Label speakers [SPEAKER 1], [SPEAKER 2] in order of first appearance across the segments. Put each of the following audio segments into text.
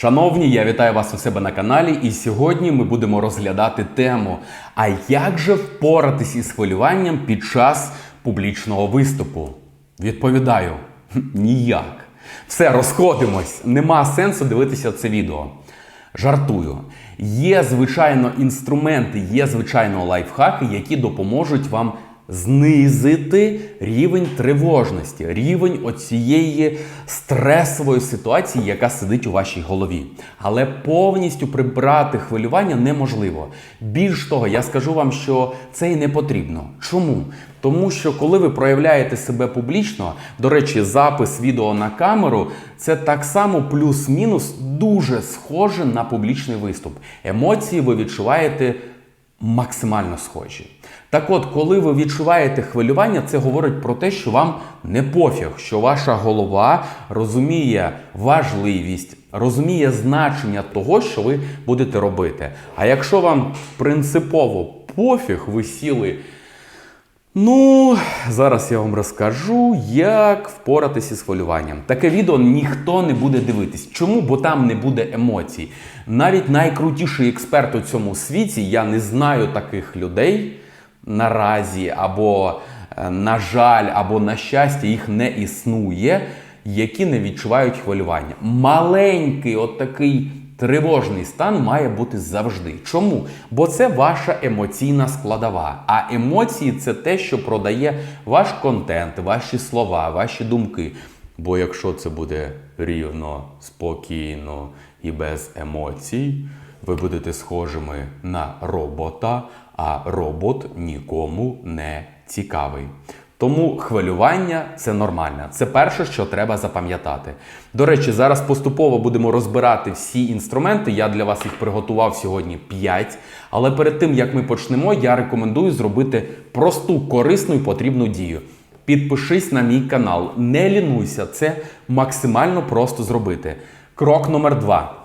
[SPEAKER 1] Шановні, я вітаю вас у себе на каналі, і сьогодні ми будемо розглядати тему: а як же впоратись із хвилюванням під час публічного виступу? Відповідаю: ніяк. Все, розходимось. Нема сенсу дивитися це відео. Жартую. Є, звичайно, інструменти, є, звичайно, лайфхаки, які допоможуть вам знизити рівень тривожності, рівень оцієї стресової ситуації, яка сидить у вашій голові. Але повністю прибрати хвилювання неможливо. Більш того, я скажу вам, що це і не потрібно. Чому? Тому що коли ви проявляєте себе публічно, до речі, запис відео на камеру це так само плюс-мінус дуже схоже на публічний виступ. Емоції ви відчуваєте максимально схожі. Так от, коли ви відчуваєте хвилювання, це говорить про те, що вам не пофіг, що ваша голова розуміє важливість, розуміє значення того, що ви будете робити. А якщо вам принципово пофіг, ви сіли. Ну, зараз я вам розкажу, як впоратися з хвилюванням. Таке відео ніхто не буде дивитись. Чому? Бо там не буде емоцій. Навіть найкрутіший експерт у цьому світі, я не знаю таких людей наразі, або, е, на жаль, або на щастя, їх не існує, які не відчувають хвилювання. Маленький, от такий Тривожний стан має бути завжди. Чому? Бо це ваша емоційна складова. А емоції це те, що продає ваш контент, ваші слова, ваші думки. Бо якщо це буде рівно, спокійно і без емоцій, ви будете схожими на робота, а робот нікому не цікавий. Тому хвилювання це нормально. Це перше, що треба запам'ятати. До речі, зараз поступово будемо розбирати всі інструменти. Я для вас їх приготував сьогодні 5. Але перед тим як ми почнемо, я рекомендую зробити просту, корисну і потрібну дію. Підпишись на мій канал, не лінуйся, це максимально просто зробити. Крок номер два.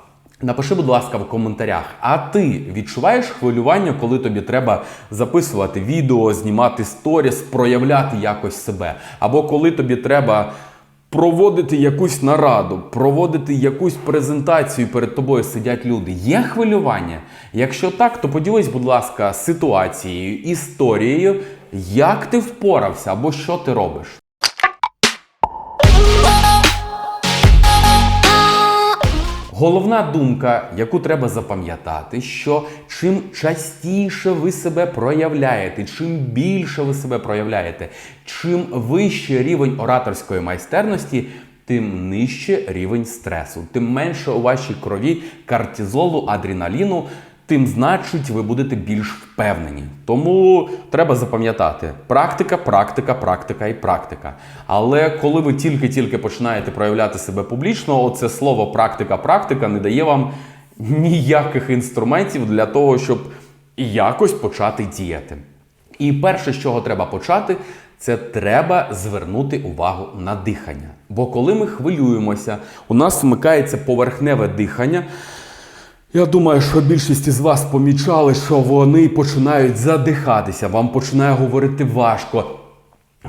[SPEAKER 1] Напиши, будь ласка, в коментарях, а ти відчуваєш хвилювання, коли тобі треба записувати відео, знімати сторіс, проявляти якось себе? Або коли тобі треба проводити якусь нараду, проводити якусь презентацію, перед тобою сидять люди. Є хвилювання? Якщо так, то поділись, будь ласка, ситуацією, історією, як ти впорався або що ти робиш. Головна думка, яку треба запам'ятати, що чим частіше ви себе проявляєте, чим більше ви себе проявляєте, чим вищий рівень ораторської майстерності, тим нижче рівень стресу, тим менше у вашій крові кортизолу, адреналіну, тим значить ви будете більш впевнені. Тому треба запам'ятати: практика, практика, практика і практика. Але коли ви тільки-тільки починаєте проявляти себе публічно, оце слово практика, практика не дає вам ніяких інструментів для того, щоб якось почати діяти. І перше, з чого треба почати, це треба звернути увагу на дихання. Бо коли ми хвилюємося, у нас вмикається поверхневе дихання. Я думаю, що більшість із вас помічали, що вони починають задихатися, вам починає говорити важко,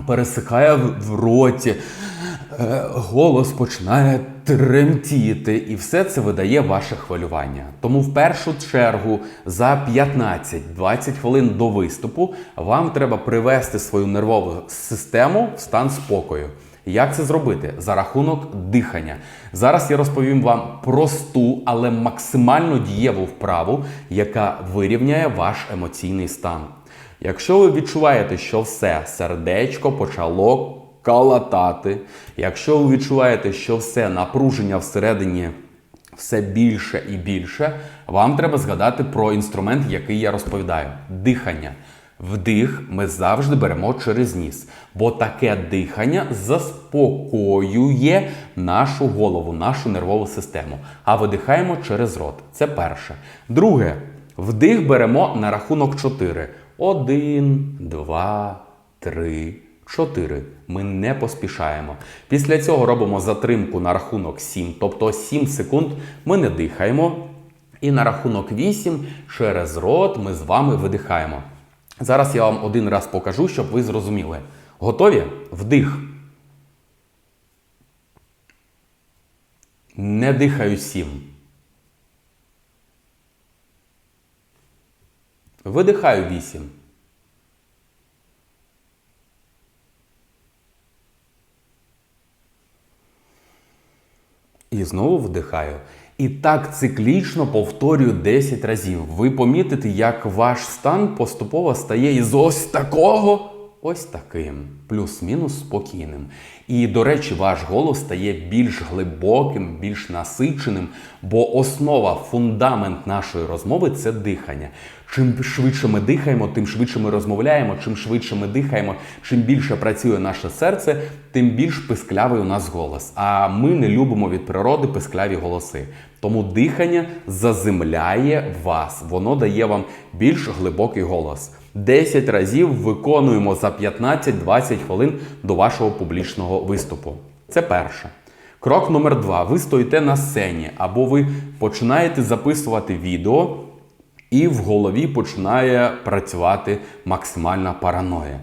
[SPEAKER 1] пересихає в роті, е, голос починає тремтіти, і все це видає ваше хвилювання. Тому в першу чергу за 15-20 хвилин до виступу вам треба привести свою нервову систему в стан спокою. Як це зробити? За рахунок дихання. Зараз я розповім вам просту, але максимально дієву вправу, яка вирівняє ваш емоційний стан. Якщо ви відчуваєте, що все сердечко почало калатати, якщо ви відчуваєте, що все напруження всередині все більше і більше, вам треба згадати про інструмент, який я розповідаю дихання. Вдих ми завжди беремо через ніс, бо таке дихання заспокоює нашу голову, нашу нервову систему. А видихаємо через рот. Це перше. Друге, вдих беремо на рахунок 4. Один, два, три, чотири. Ми не поспішаємо. Після цього робимо затримку на рахунок 7, тобто 7 секунд ми не дихаємо. І на рахунок 8 через рот ми з вами видихаємо. Зараз я вам один раз покажу, щоб ви зрозуміли. Готові? Вдих. Не дихаю сім. Видихаю вісім. І знову вдихаю. І так циклічно повторюю 10 разів. Ви помітите, як ваш стан поступово стає із ось такого ось таким, плюс-мінус спокійним. І, до речі, ваш голос стає більш глибоким, більш насиченим, бо основа, фундамент нашої розмови це дихання. Чим швидше ми дихаємо, тим швидше ми розмовляємо. Чим швидше ми дихаємо, чим більше працює наше серце, тим більш писклявий у нас голос. А ми не любимо від природи пискляві голоси. Тому дихання заземляє вас, воно дає вам більш глибокий голос. 10 разів виконуємо за 15-20 хвилин до вашого публічного виступу. Це перше. Крок номер два. Ви стоїте на сцені, або ви починаєте записувати відео, і в голові починає працювати максимальна параноя.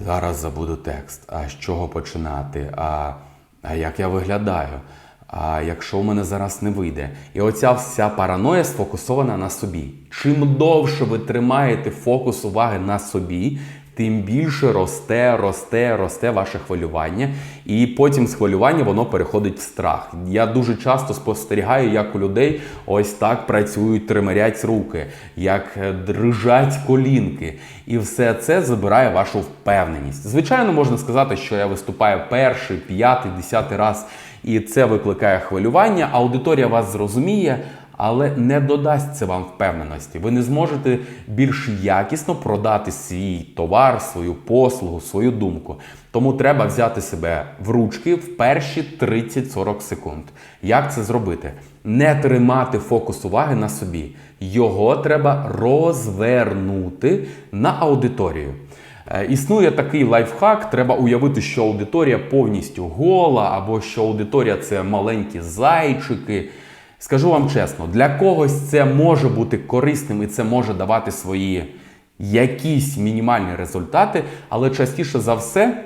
[SPEAKER 1] Зараз забуду текст. А з чого починати? А, а як я виглядаю? А якщо у мене зараз не вийде? І оця вся параноя сфокусована на собі. Чим довше ви тримаєте фокус уваги на собі, тим більше росте, росте, росте ваше хвилювання, і потім з хвилювання воно переходить в страх. Я дуже часто спостерігаю, як у людей ось так працюють, тримарять руки, як е, дрижать колінки. І все це забирає вашу впевненість. Звичайно, можна сказати, що я виступаю перший, п'ятий, десятий раз, і це викликає хвилювання. Аудиторія вас зрозуміє але не додасть це вам впевненості. Ви не зможете більш якісно продати свій товар, свою послугу, свою думку. Тому треба взяти себе в ручки в перші 30-40 секунд. Як це зробити? Не тримати фокус уваги на собі. Його треба розвернути на аудиторію. Е, існує такий лайфхак, треба уявити, що аудиторія повністю гола, або що аудиторія це маленькі зайчики. Скажу вам чесно, для когось це може бути корисним і це може давати свої якісь мінімальні результати, але частіше за все.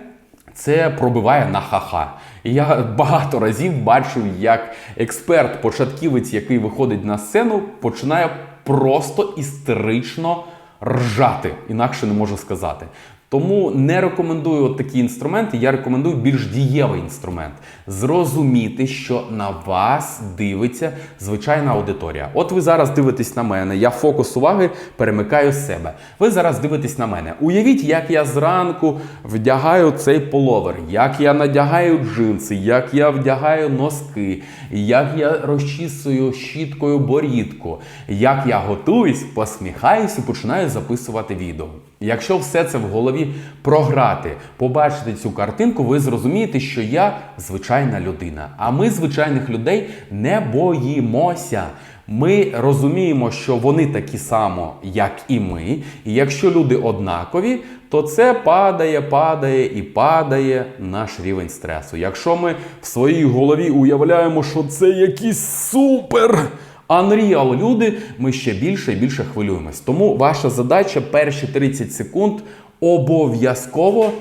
[SPEAKER 1] Це пробиває на ха-ха. І я багато разів бачу, як експерт-початківець, який виходить на сцену, починає просто істерично ржати, інакше не можу сказати. Тому не рекомендую от такі інструменти, я рекомендую більш дієвий інструмент. Зрозуміти, що на вас дивиться звичайна аудиторія. От ви зараз дивитесь на мене, я фокус уваги перемикаю з себе. Ви зараз дивитесь на мене. Уявіть, як я зранку вдягаю цей половер, як я надягаю джинси, як я вдягаю носки, як я розчісую щіткою борідку, як я готуюсь, посміхаюсь і починаю записувати відео. Якщо все це в голові програти, побачити цю картинку, ви зрозумієте, що я звичайна людина. А ми звичайних людей не боїмося. Ми розуміємо, що вони такі само, як і ми. І якщо люди однакові, то це падає, падає і падає наш рівень стресу. Якщо ми в своїй голові уявляємо, що це якийсь супер. Unreal люди, ми ще більше і більше хвилюємось. Тому ваша задача перші 30 секунд обов'язково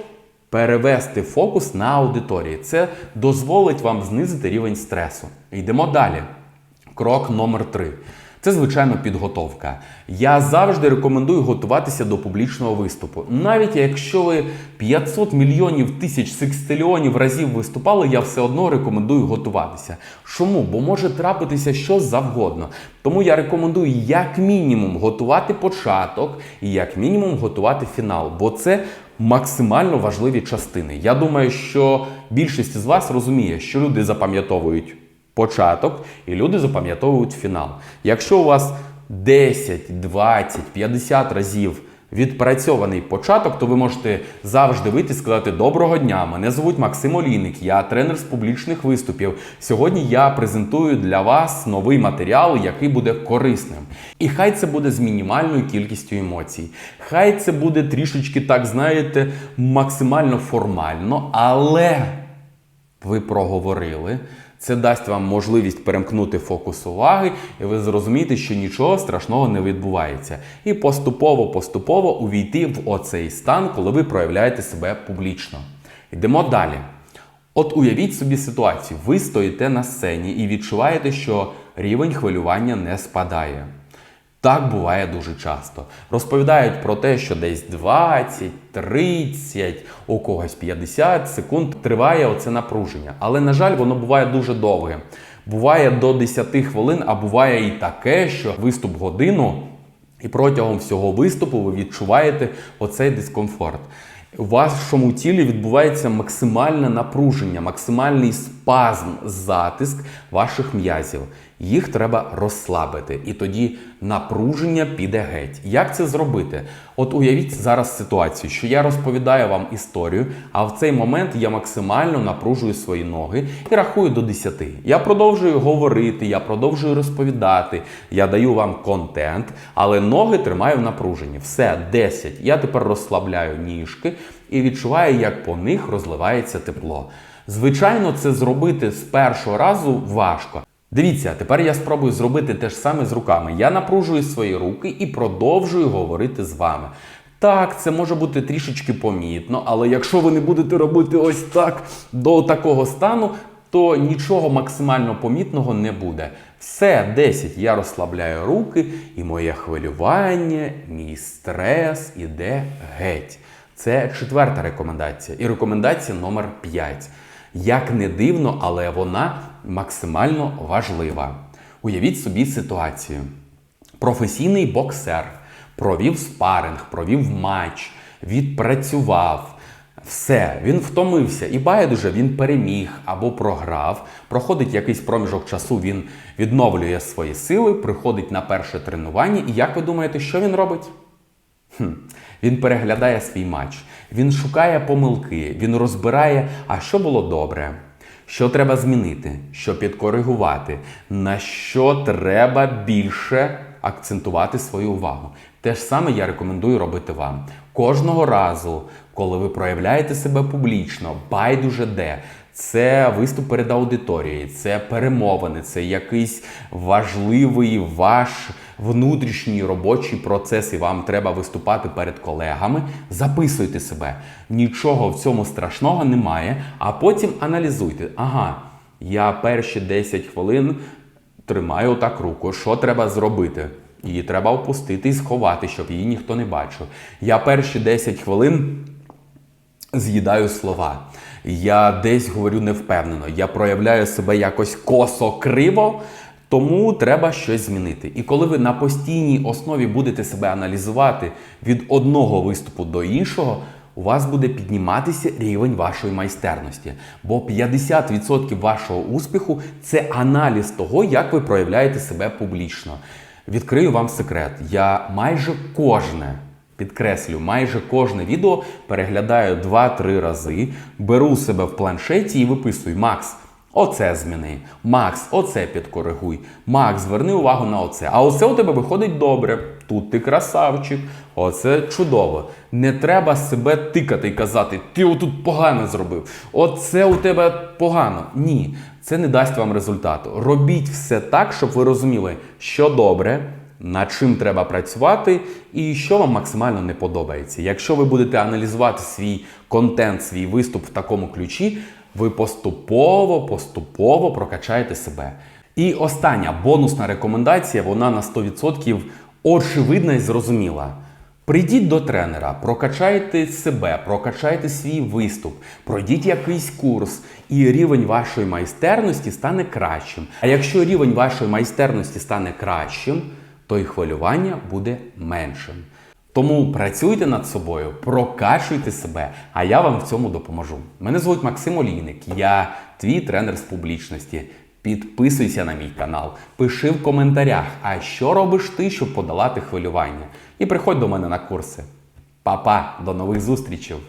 [SPEAKER 1] перевести фокус на аудиторії. Це дозволить вам знизити рівень стресу. Йдемо далі. Крок номер 3 це, звичайно, підготовка. Я завжди рекомендую готуватися до публічного виступу. Навіть якщо ви 500 мільйонів тисяч секстильйонів разів виступали, я все одно рекомендую готуватися. Чому? Бо може трапитися що завгодно. Тому я рекомендую як мінімум готувати початок і як мінімум готувати фінал, бо це максимально важливі частини. Я думаю, що більшість з вас розуміє, що люди запам'ятовують початок, і люди запам'ятовують фінал. Якщо у вас 10, 20, 50 разів відпрацьований початок, то ви можете завжди вийти і сказати Доброго дня! Мене звуть Максим Олійник, я тренер з публічних виступів. Сьогодні я презентую для вас новий матеріал, який буде корисним. І хай це буде з мінімальною кількістю емоцій. Хай це буде трішечки, так знаєте, максимально формально, але ви проговорили. Це дасть вам можливість перемкнути фокус уваги, і ви зрозумієте, що нічого страшного не відбувається. І поступово-поступово увійти в оцей стан, коли ви проявляєте себе публічно. Йдемо далі. От уявіть собі ситуацію: ви стоїте на сцені і відчуваєте, що рівень хвилювання не спадає. Так буває дуже часто. Розповідають про те, що десь 20, 30, у когось 50 секунд триває оце напруження. Але, на жаль, воно буває дуже довге. Буває до 10 хвилин, а буває і таке, що виступ годину, і протягом всього виступу ви відчуваєте оцей дискомфорт. У вашому тілі відбувається максимальне напруження, максимальний спазм, затиск ваших м'язів. Їх треба розслабити, і тоді напруження піде геть. Як це зробити? От уявіть зараз ситуацію, що я розповідаю вам історію, а в цей момент я максимально напружую свої ноги і рахую до 10. Я продовжую говорити, я продовжую розповідати, я даю вам контент, але ноги тримаю в напруженні. Все, 10. Я тепер розслабляю ніжки і відчуваю, як по них розливається тепло. Звичайно, це зробити з першого разу важко. Дивіться, тепер я спробую зробити те ж саме з руками. Я напружую свої руки і продовжую говорити з вами. Так, це може бути трішечки помітно, але якщо ви не будете робити ось так до такого стану, то нічого максимально помітного не буде. Все, 10. Я розслабляю руки, і моє хвилювання, мій стрес іде геть. Це четверта рекомендація. І рекомендація номер 5. Як не дивно, але вона максимально важлива. Уявіть собі ситуацію. Професійний боксер провів спаринг, провів матч, відпрацював. Все, він втомився і байдуже він переміг або програв. Проходить якийсь проміжок часу, він відновлює свої сили, приходить на перше тренування. І як ви думаєте, що він робить? Хм. Він переглядає свій матч, він шукає помилки, він розбирає, а що було добре, що треба змінити, що підкоригувати, на що треба більше акцентувати свою увагу. Те ж саме я рекомендую робити вам. Кожного разу, коли ви проявляєте себе публічно, байдуже де. Це виступ перед аудиторією, це перемовини, це якийсь важливий ваш внутрішній робочий процес, і вам треба виступати перед колегами. Записуйте себе. Нічого в цьому страшного немає, а потім аналізуйте. Ага, я перші 10 хвилин тримаю отак руку. Що треба зробити? Її треба опустити і сховати, щоб її ніхто не бачив. Я перші 10 хвилин з'їдаю слова. Я десь говорю невпевнено, я проявляю себе якось косо криво, тому треба щось змінити. І коли ви на постійній основі будете себе аналізувати від одного виступу до іншого, у вас буде підніматися рівень вашої майстерності. Бо 50% вашого успіху це аналіз того, як ви проявляєте себе публічно. Відкрию вам секрет. Я майже кожне Підкреслю, майже кожне відео переглядаю 2-3 рази, беру себе в планшеті і виписую Макс, оце зміни. Макс, оце підкоригуй. Макс, зверни увагу на оце. А оце у тебе виходить добре. Тут ти красавчик, оце чудово. Не треба себе тикати і казати, ти отут погано зробив. Оце у тебе погано. Ні, це не дасть вам результату. Робіть все так, щоб ви розуміли, що добре над чим треба працювати і що вам максимально не подобається. Якщо ви будете аналізувати свій контент, свій виступ в такому ключі, ви поступово, поступово прокачаєте себе. І остання бонусна рекомендація, вона на 100% очевидна і зрозуміла. Прийдіть до тренера, прокачайте себе, прокачайте свій виступ, пройдіть якийсь курс, і рівень вашої майстерності стане кращим. А якщо рівень вашої майстерності стане кращим, то й хвилювання буде меншим. Тому працюйте над собою, прокачуйте себе, а я вам в цьому допоможу. Мене звуть Максим Олійник, я твій тренер з публічності. Підписуйся на мій канал, пиши в коментарях, а що робиш ти, щоб подолати хвилювання. І приходь до мене на курси. Па-па, до нових зустрічей!